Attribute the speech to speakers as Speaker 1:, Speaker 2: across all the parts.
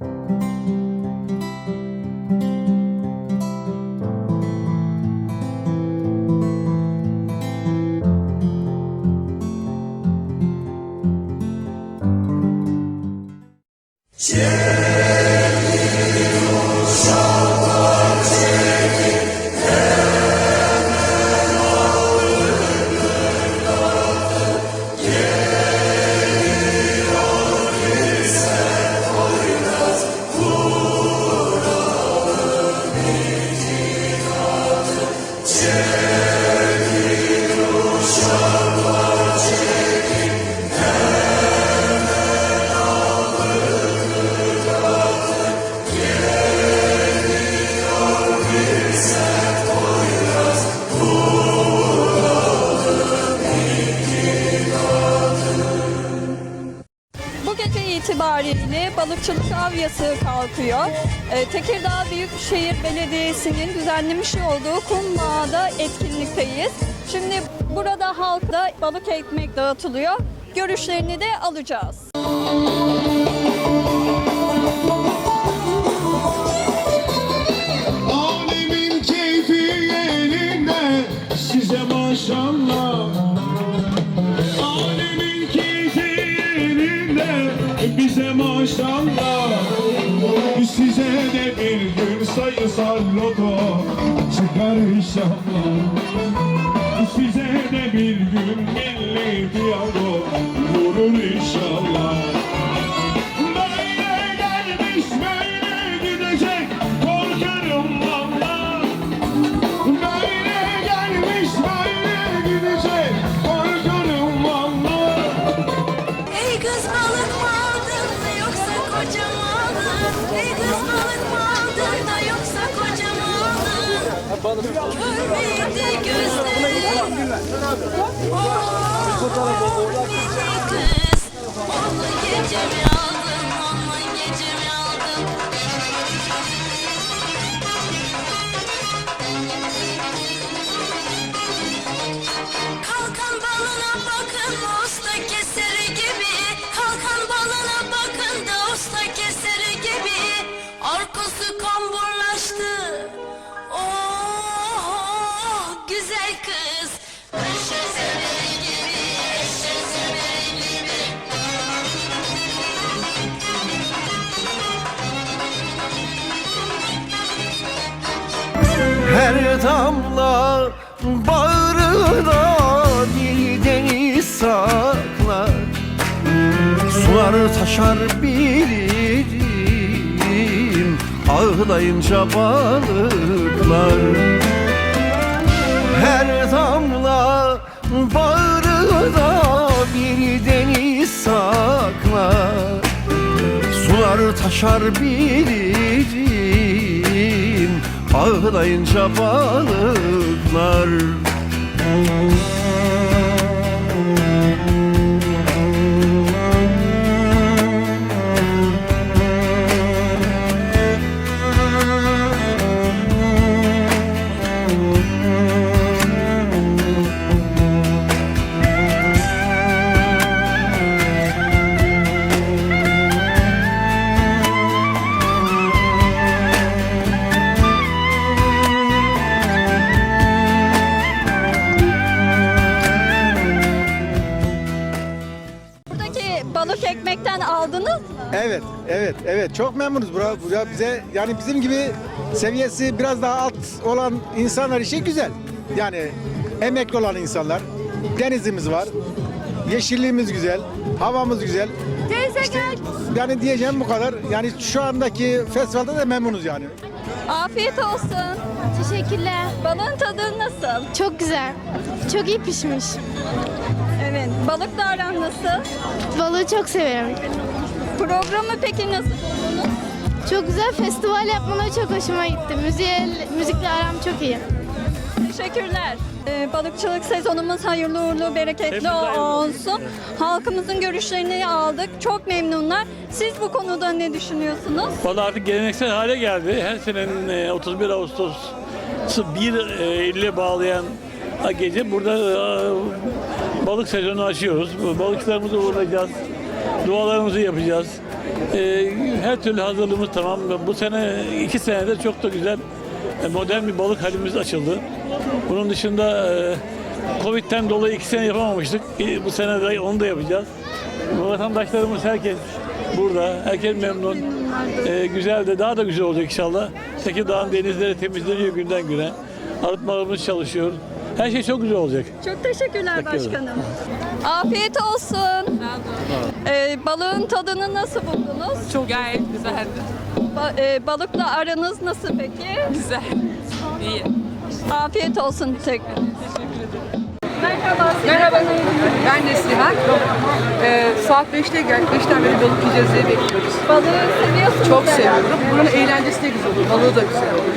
Speaker 1: Bu balıkçılık av yasağı kalkıyor. Ee, Tekirdağ Büyükşehir Belediyesi'nin düzenlemiş olduğu Kumbağa'da etkinlikteyiz. Şimdi burada halkta balık ekmek dağıtılıyor. Görüşlerini de alacağız.
Speaker 2: Alemin keyfi yerinde size maşallah De bir gün sayısal loto çıkar inşallah. Size de bir gün milli piyango vurur inşallah
Speaker 3: Görmedi gözlerim. Oh, minik kız. Onunla gecemi
Speaker 4: Her damla bağrına bir deniz saklar. Sular taşar bilirim Ağlayınca balıklar. Her damla bağrına bir deniz saklar. Sular taşar bilirim Ağlayınca balıklar
Speaker 5: Evet, evet, evet. Çok memnunuz. Bura, bura bize yani bizim gibi seviyesi biraz daha alt olan insanlar için güzel. Yani emekli olan insanlar. Denizimiz var. Yeşilliğimiz güzel. Havamız güzel. İşte, yani diyeceğim bu kadar. Yani şu andaki festivalde de memnunuz yani.
Speaker 1: Afiyet olsun.
Speaker 6: Teşekkürler.
Speaker 1: Balığın tadı nasıl?
Speaker 6: Çok güzel. Çok iyi pişmiş.
Speaker 1: Evet. Balıkla aran nasıl?
Speaker 6: Balığı çok severim.
Speaker 1: Programı peki nasıl buldunuz?
Speaker 6: Çok güzel festival yapmaları çok hoşuma gitti. Müziğe, müzikle aram çok iyi.
Speaker 1: Teşekkürler. Ee, balıkçılık sezonumuz hayırlı uğurlu, bereketli olsun. Halkımızın görüşlerini aldık. Çok memnunlar. Siz bu konuda ne düşünüyorsunuz?
Speaker 7: Valla artık geleneksel hale geldi. Her senenin e, 31 Ağustos 1 e, ile bağlayan gece burada e, balık sezonu açıyoruz. Balıkçılarımızı uğurlayacağız. Dualarımızı yapacağız. e, her türlü hazırlığımız tamam. Bu sene iki senede çok da güzel e, modern bir balık halimiz açıldı. Bunun dışında e, Covid'den dolayı iki sene yapamamıştık. E, Bu sene de onu da yapacağız. Bu vatandaşlarımız herkes burada. Herkes memnun. E, güzel de daha da güzel olacak inşallah. Tekirdağ'ın denizleri temizleniyor günden güne. Arıtmalarımız çalışıyor. Her şey çok güzel olacak.
Speaker 1: Çok teşekkürler
Speaker 7: Teşekkür ederim.
Speaker 1: başkanım. Afiyet olsun. Ee, balığın tadını nasıl buldunuz?
Speaker 8: Çok gayet güzeldi.
Speaker 1: Ba- e, balıkla aranız nasıl peki?
Speaker 8: Güzel. İyi.
Speaker 1: Afiyet olsun tekrar. Merhaba.
Speaker 9: Merhaba, ben Neslihan. Ee, saat 5'te gel, 5'ten beri balık yiyeceğiz diye bekliyoruz.
Speaker 1: Balığı seviyorsunuz
Speaker 9: Çok seviyorum. Buranın eğlencesi de güzel olur, balığı da güzel olur.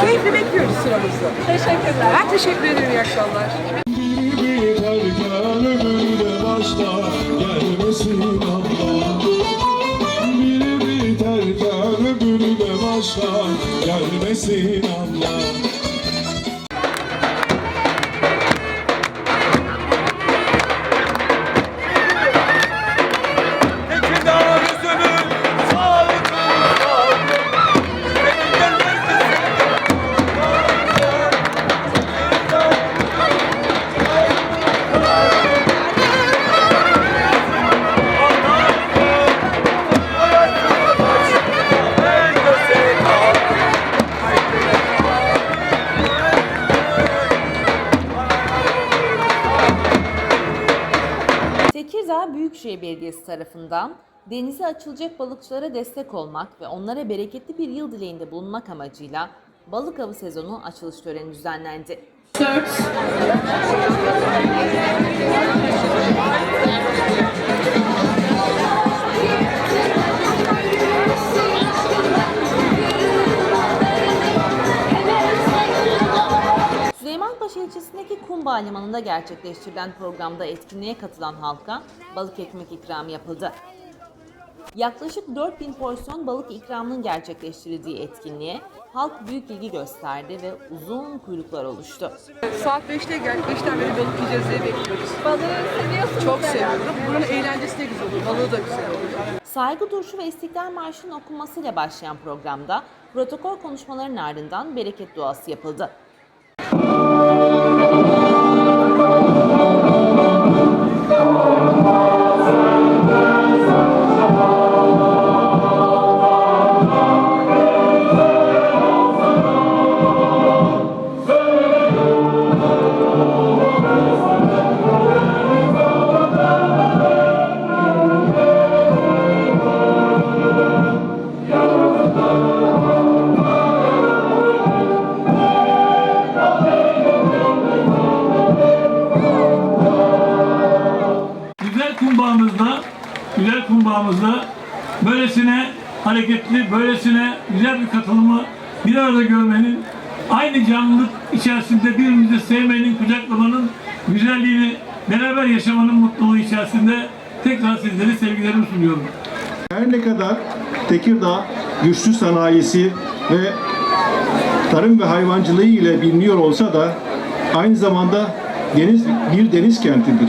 Speaker 9: Keyifli bekliyoruz sıramızda.
Speaker 1: Teşekkürler.
Speaker 9: Ben teşekkür ederim, iyi akşamlar.
Speaker 10: Gelmesin Allah
Speaker 11: Büyükşehir Belediyesi tarafından denize açılacak balıkçılara destek olmak ve onlara bereketli bir yıl dileğinde bulunmak amacıyla balık avı sezonu açılış töreni düzenlendi. 4 Havalimanı'nda gerçekleştirilen programda etkinliğe katılan halka balık ekmek ikramı yapıldı. Yaklaşık 4000 porsiyon balık ikramının gerçekleştirildiği etkinliğe halk büyük ilgi gösterdi ve uzun kuyruklar oluştu.
Speaker 9: Saat 5'te geldik. 5'ten beri balık yiyeceğiz diye bekliyoruz.
Speaker 1: Balığı seviyorsunuz.
Speaker 9: Çok seviyorum. Bunun eğlencesi de güzel oluyor. Balığı da güzel oluyor.
Speaker 11: Saygı duruşu ve İstiklal Marşı'nın okunmasıyla başlayan programda protokol konuşmalarının ardından bereket duası yapıldı.
Speaker 7: Hareketli, böylesine güzel bir katılımı bir arada görmenin, aynı canlılık içerisinde birbirimizi sevmenin, kucaklamanın güzelliğini beraber yaşamanın mutluluğu içerisinde tekrar sizlere sevgilerimi sunuyorum.
Speaker 10: Her ne kadar Tekirdağ güçlü sanayisi ve tarım ve hayvancılığı ile biliniyor olsa da aynı zamanda deniz bir deniz kentidir.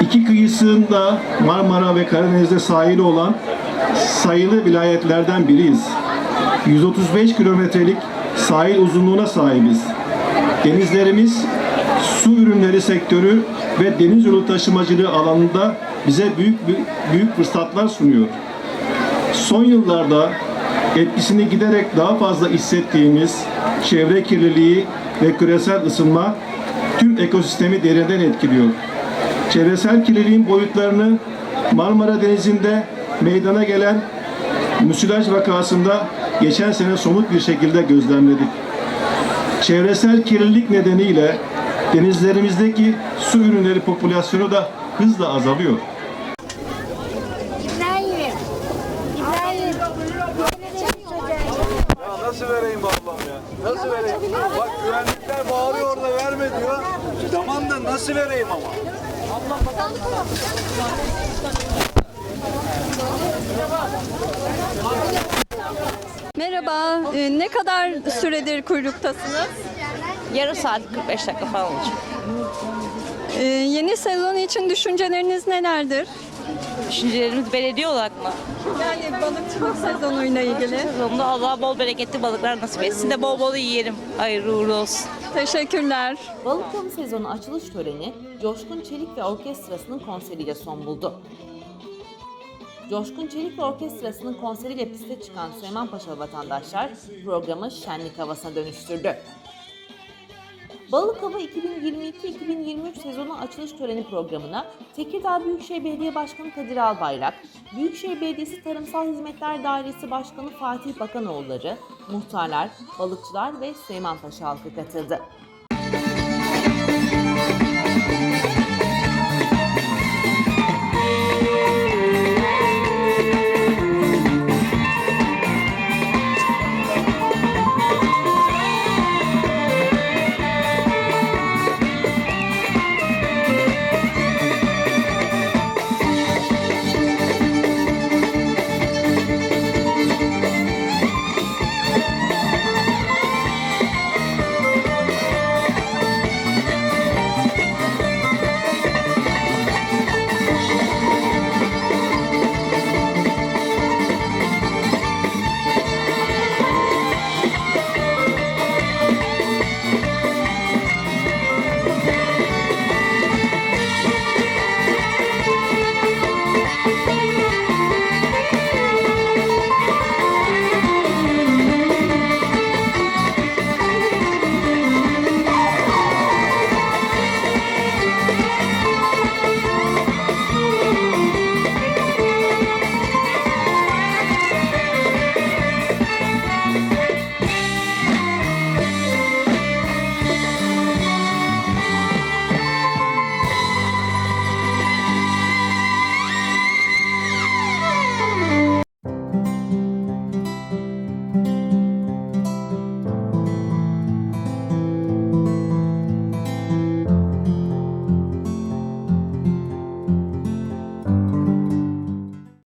Speaker 10: İki kıyısında Marmara ve Karadeniz'de sahili olan sayılı vilayetlerden biriyiz. 135 kilometrelik sahil uzunluğuna sahibiz. Denizlerimiz su ürünleri sektörü ve deniz yolu taşımacılığı alanında bize büyük büyük fırsatlar sunuyor. Son yıllarda etkisini giderek daha fazla hissettiğimiz çevre kirliliği ve küresel ısınma tüm ekosistemi derinden etkiliyor. Çevresel kirliliğin boyutlarını Marmara Denizi'nde meydana gelen müsilaj vakasında geçen sene somut bir şekilde gözlemledik. Çevresel kirlilik nedeniyle denizlerimizdeki su ürünleri popülasyonu da hızla azalıyor.
Speaker 6: İbrahim.
Speaker 12: Nasıl vereyim ablam ya? Nasıl vereyim? Bak güvenlikler bağırıyor orada verme diyor. Tamam da nasıl vereyim ama?
Speaker 1: Merhaba. Ee, ne kadar süredir kuyruktasınız?
Speaker 8: Yarım saat 45 dakika falan olacak.
Speaker 1: Ee, yeni sezon için düşünceleriniz nelerdir?
Speaker 8: Düşüncelerimiz belediye olarak mı?
Speaker 1: Yani balıkçılık sezonuyla ilgili.
Speaker 8: Sezonunda Allah bol bereketli balıklar nasip etsin de bol bol yiyelim. Hayırlı uğurlu olsun.
Speaker 1: Teşekkürler.
Speaker 11: Balık avı sezonu açılış töreni Coşkun Çelik ve Orkestrası'nın konseriyle son buldu. Coşkun Çelik ve Orkestrası'nın konseriyle piste çıkan Süleymanpaşa vatandaşlar programı şenlik havasına dönüştürdü. Balık Avı 2022-2023 sezonu açılış töreni programına Tekirdağ Büyükşehir Belediye Başkanı Kadir Albayrak, Büyükşehir Belediyesi Tarımsal Hizmetler Dairesi Başkanı Fatih Bakanoğulları, muhtarlar, balıkçılar ve Süleymanpaşa halkı katıldı.